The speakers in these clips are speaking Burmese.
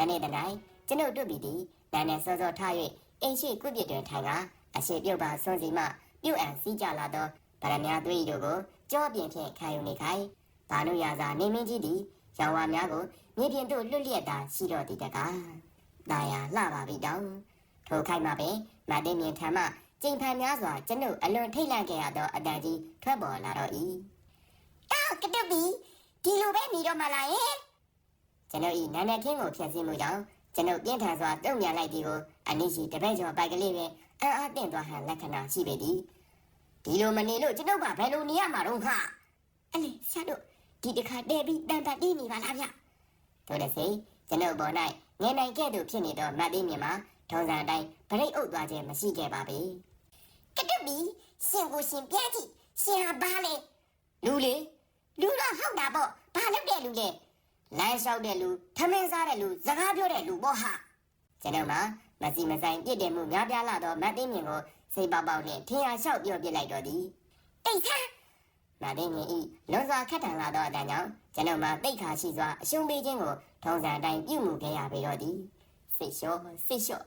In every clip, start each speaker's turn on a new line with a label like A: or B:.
A: တနေ့တနိုင်ကျွန်ုပ်တို့ပြည်သည်နာနဲ့စောစောထား၍အိမ်ရှိကုပြစ်တွင်ထိုင်ကအရှိပြုတ်ပါစွန့်စီမှပြုတ်အံစည်းကြလာသောဗရမ ्या သွေးတို့ကိုကြောပြင်ဖြင့်ခံယူနေခိုင်ဘာနုရာစာနေမင်းကြီးသည်ရောင်ဝါများကိုမြေပြင်သို့လွတ်လျက်သာရှိတော်သည်တကားတာယာလှပါပြီတောင်ထိုခိုက်မှပင်မတ်တင်မြင်ထမ်းမှကျိန်ဖန်များစွာကျွန်ုပ်အလွန်ထိတ်လန့်ခဲ့ရသောအတန်ကြီးထွက်ပေါ်လာတော့၏တောက်ကတုတ်ပြီဒီလိုပဲနေတော့မှလာရဲ့ ကျွန်ုပ်ဤနာနဲ့ခင်းကိုဖျက်ဆီးမှုကြောင့်ကျွန်ုပ်ပြင်းထန်စွာတုံ့ပြန်လိုက်သည်ကိုအနည်းရှိတပည့်ကျော်ပိုက်ကလေးပင်အံ့အားသင့်သွားဟန်လက္ခဏာရှိပေသည်ဒီလိုမနေလို့ကျွန်ုပ်ကဘယ်လိုနေရမှာတော့ခအဲ့လေဆရာတို့ဒီတစ်ခါတည့်ပြီးတန်တတီးနေပါလားဗျတို့လည်းစိကျွန်ုပ်ပေါ်၌ငယ်နိုင်ခဲ့သူဖြစ်နေတော့မတ်သိမြင်မှာထုံးစံအတိုင်းဗရိတ်အုပ်သွားခြင်းမရှိခဲ့ပါဘူးကတုတ်ပြီရှင်ကိုရှင်ပြကြည့်ရှင်ဟာဘာလဲလူလေလူတော့ဟုတ်တာပေါ့ဘာလုပ်တဲ့လူလဲ လမ်းလျှောက်တဲ့လူထမင်းစားတဲ့လူစကားပြောတဲ့လူပေါ့ဟာကျွန်တော်မှာမစီမဆိုင်ပြစ်တယ်မှုများပြားလာတော့မတ်သိမြင်ကိုစိတ်ပေါက်ပေါက်နဲ့ထင်ရလျှောက်ပြောပြလိုက်တော့သည်တိတ်ဆန်းမတ်သိမြင်ဤလွန်စွာခက်ထန်လာတော့အတန်ကြောင့်ကျွန်တော်မှာတိတ်ခါရှိစွာအရှုံးပေးခြင်းကိုထုံးစံအတိုင်းပြုမှုခဲ့ရပေတော့သည်စိတ်လျှော့စိတ်လျှော့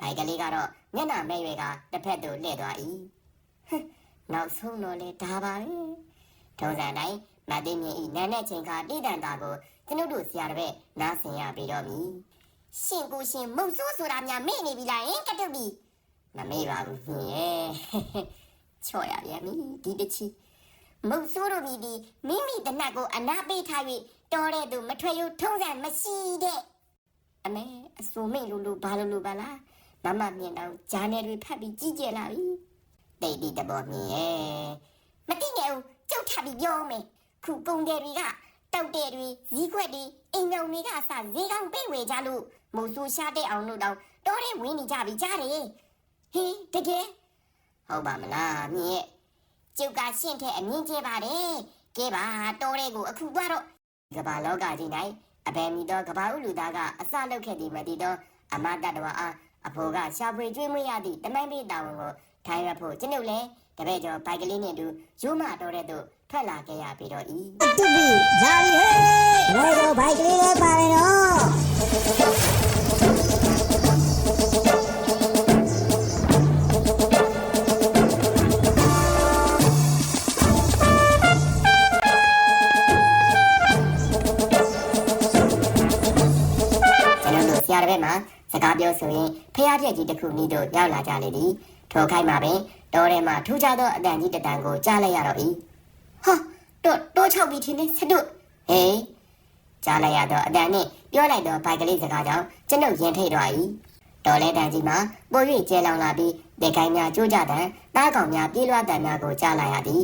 A: ဘိုင်ကလေးကတော့မျက်နှာမဲ့ရွယ်ကတစ်ဖက်သို့လှည့်သွား၏ဟွန်းနောက်ဆုံးတော့လေဒါပါပဲထုံးစံအတိုင်းမတ်သိမြင်ဤနာနဲ့ချိန်ခါတိတန်တာကို ကျွန်ုပ်တို့ဆရာတစ်ပည့်နားဆင်ရပေတော့မည်ရှင်ကိုရှင်မုတ်ဆိုးဆိုတာများမေ့နေပြီလားဟင်ကတုတ်ပြီမမေ့ပါဘူးရှင်ရဲ့ချော့ရပြန်ပြီဒီတစ်ချီမုတ်ဆိုးတို့ပြီးဒီမိမိတနတ်ကိုအနာပေးထား၍တော်တဲ့သူမထွက်ရထုံးစံမရှိတဲ့အမေအစိုးမိတ်လိုလိုဘာလိုလိုပါလားမမမြင်တော့ဂျာနယ်တွေဖတ်ပြီးကြီးကျယ်လာပြီတိတ်ဒီတဘောမြင်ရဲ့မသိနေဘူးကြောက်ထပ်ပြီးပြောမယ်ခုကုံတယ်တွေက တောက်တဲ့တွေဇီးခွက်တွေအိမ်ုံတွေကစဈေးကောင်းပေးဝေကြလို့မို့ဆိုရှားတဲ့အောင်လို့တော့တော်တဲ့ဝင်နေကြပြီကြားတယ်ဟေးတကယ်ဟုတ်ပါမလားမြင်ရဲ့ကျုပ်ကရှင့်တဲ့အမြင်ကျဲပါတယ်ကဲပါတော်တဲ့ကိုအခုသွားတော့ကမ္ဘာလောကကြီး၌အဘယ်မီတော့ကမ္ဘာဥလူသားကအစလုပ်ခဲ့သည်မသိတော့အမတတ္တဝါအားအဖိုးကရှာဖွေကျွေးမွေးရသည့်တမိုင်းပေးတာဝန်ကိုထိုင်ရဖို့ကျွန်ုပ်လည်းတပည့်ကျော်ဘိုက်ကလေးနဲ့အတူရိုးမတော်တဲ့သို့ထွက်လာခဲ့ရပြီတော့ဤ
B: တူပြီဇာလီဟဲ့ ဘယ်တော့ဘိုက်ကလေးလေးပါတယ်နော်
A: ကျွန်တော်တို့ဆရာတစ်ပည့်မှာစကားပြောဆိုရင်ဖျားပြက်ကြီးတစ်ခုနီးတို့ရောက်လာကြလေသည်ထိုခိုက်မှာပင်တော်ထဲမှာထူးခြားသောအတန်ကြီးတစ်တန်ကိုကြားလိုက်ရတော့၏ဟာတော့တော့ချောက်ပြီးထင်းနေဆက်တို့ဟေး ကြားလိုက်ရတော့အတန်နှင့်ပြောလိုက်တော့ဘိုက်ကလေးစကားကြောင့်ကျွန်ုပ်ရင်ထိတ်သွား၏တော်လဲတန်ကြီးမှာပို၍ကျဲလောင်လာပြီးဒေကိုင်းများကြိုးကြတဲ့တားကောင်များပြေးလွှားတန်များကိုကြားလိုက်ရသည်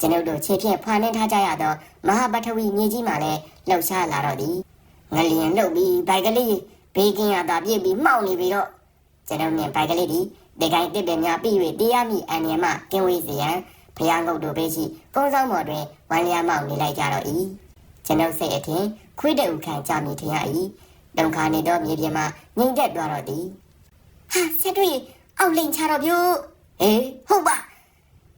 A: ကျွန်ုပ်တို့ခြေဖြင့်ဖွာနှင်းထားကြရသောမဟာပထဝီမြေကြီးမှလည်းလှုပ်ရှားလာတော့သည်ငလျင်လှုပ်ပြီးဘိုက်ကလေးဘေးကင်းရတာပြည့်ပြီးမှောက်နေပြီတော့ကျွန်တော်မြင်ဘိုက်ကလေးဒီဒီကိုင်းတစ်ပင်များပြီး၍တရားမိအန်ရမကင်းဝေးစေရန်ဖျားငုတ်တို့ပဲရှိကုန်းဆောင်ပေါ်တွင်ဝမ်းလျားမောက်နေလိုက်ကြတော့၏ ကျွန်ုပ်စိတ်အထင်ခွေးတဲ့ဥခံကြမိထင်ရ၏တုံခါနေသောမြေပြင်မှာငိမ့်သက်သွားတော့သည်ဟာဆက်တွေ့အောက်လိန်ချတော့ပြို့ဟေးဟုတ်ပါ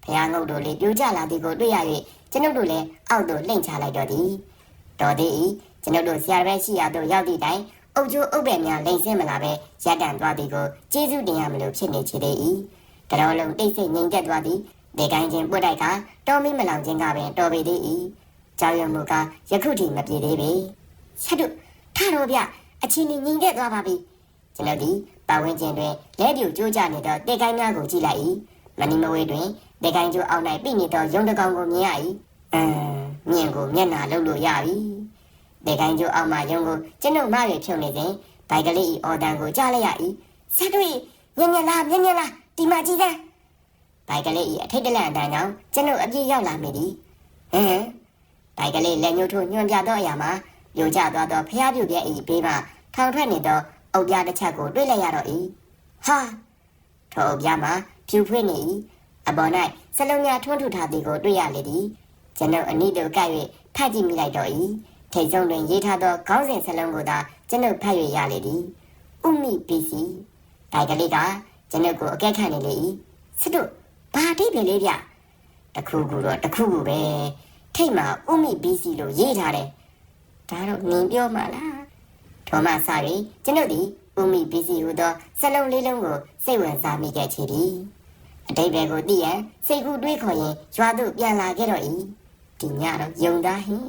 A: ဖျားငုတ်တို့လေးပြိုကျလာသည်ကိုတွေ့ရ၍ကျွန်ုပ်တို့လည်းအောက်သို့လိမ့်ချလိုက်တော့သည်တော်သေး၏ကျွန်ုပ်တို့ဆရာပဲရှိရသို့ရောက်သည့်တိုင်အုပ်ကျိုးအုပ်ပဲ့များလိမ့်စင်းမလာပဲရပ်တန့်သွားသည်ကိုကျေးဇူးတင်ရမလို့ဖြစ်နေချေသေး၏တတော်လုံးတိတ်ဆိတ်ငြိမ်သက်သွားသည်ဒေကိုင်းချင်းပွတ်တိုက်ကတော်မီမလောင်ခြင်းကပင်တော်ပေသေး၏ ကြောင်ရမှုကယခုထိမပြေသေးပေဆက်တို့ထတော့ဗျအချင်းကြီးငြိမ်သက်သွားပါပြီကျွန်တော်ဒီပတ်ဝန်းကျင်တွင်လက်ပြူကျိုးကြနေသောတေကိုင်းများကိုကြည့်လိုက်၏မနီမဝေးတွင်တေကိုင်းကျိုးအောက်၌ပြည့်နေသောရုံတကောင်ကိုမြင်ရ၏အမ်မြင်ကိုမျက်နှာလှုပ်လို့ရပြီဒေကိုင်းကျိုးအောက်မှရုံကိုကျွန်ုပ်မရွေဖြုံနေစဉ်ဘိုက်ကလေးဤအော်တန်ကိုကြားလိုက်ရ၏ဆက်တွေ့ညံ့ညံ့လားညံ့ညံ့လားဒီမကြည့်စမ်းဘိုက်ကလေးဤအထိတ်တလန့်အတန်ကြောင့်ကျွန်ုပ်အပြည့်ရောက်လာမိသည်ဟမ် ဘိုက်ကလေးလက်ညှိုးထိုးညွှန်ပြသောအရာမှာပြိုကျသွားသောဖျားပြူပြဲဤဘေးမှထောင်ထွက်နေသောအုပ်ပြားတစ်ချက်ကိုတွေ့လိုက်ရတော့၏ဟာထိုအုပ်ပြားမှာဖြူဖွေးနေ၏အပေါ်၌စလုံးများထွန်းထူထားသည်ကိုတွေ့ရလေသည်ကျွန်ုပ်အနိတို့ကပ်၍ဖတ်ကြည့်မိလိုက်တော့၏ထိတ်ဆုံးတွင်ရေးထားသောခေါင်းစဉ်စလုံးကိုသာကျွန်ုပ်ဖတ်၍ရလေသည်ဥမိပီစီဘိုက်ကလေးကကျွန်ုပ်ကိုအကဲခတ်နေလေ၏စစ်တို့ဘာအထိပ်ပဲလေးဗျတခုခုတော့တခုခုပဲ ထိတ်မှာဥမိပီစီလို့ရေးထားတယ်ဒါတော့နင်ပြောမှလားထောမဆရီကျွန်ုပ်သည်ဦးမိပစ္စည်းဟူသောစလုံးလေးလုံးကိုစိတ်ဝင်စားမိခဲ့ချေသည်အတိတ်ဘယ်ကိုသိရန်စိတ်ကူးတွေးခေါ်ရင်ရွာသို့ပြန်လာခဲ့တော့၏ဒီညတော့ယုံသားဟင်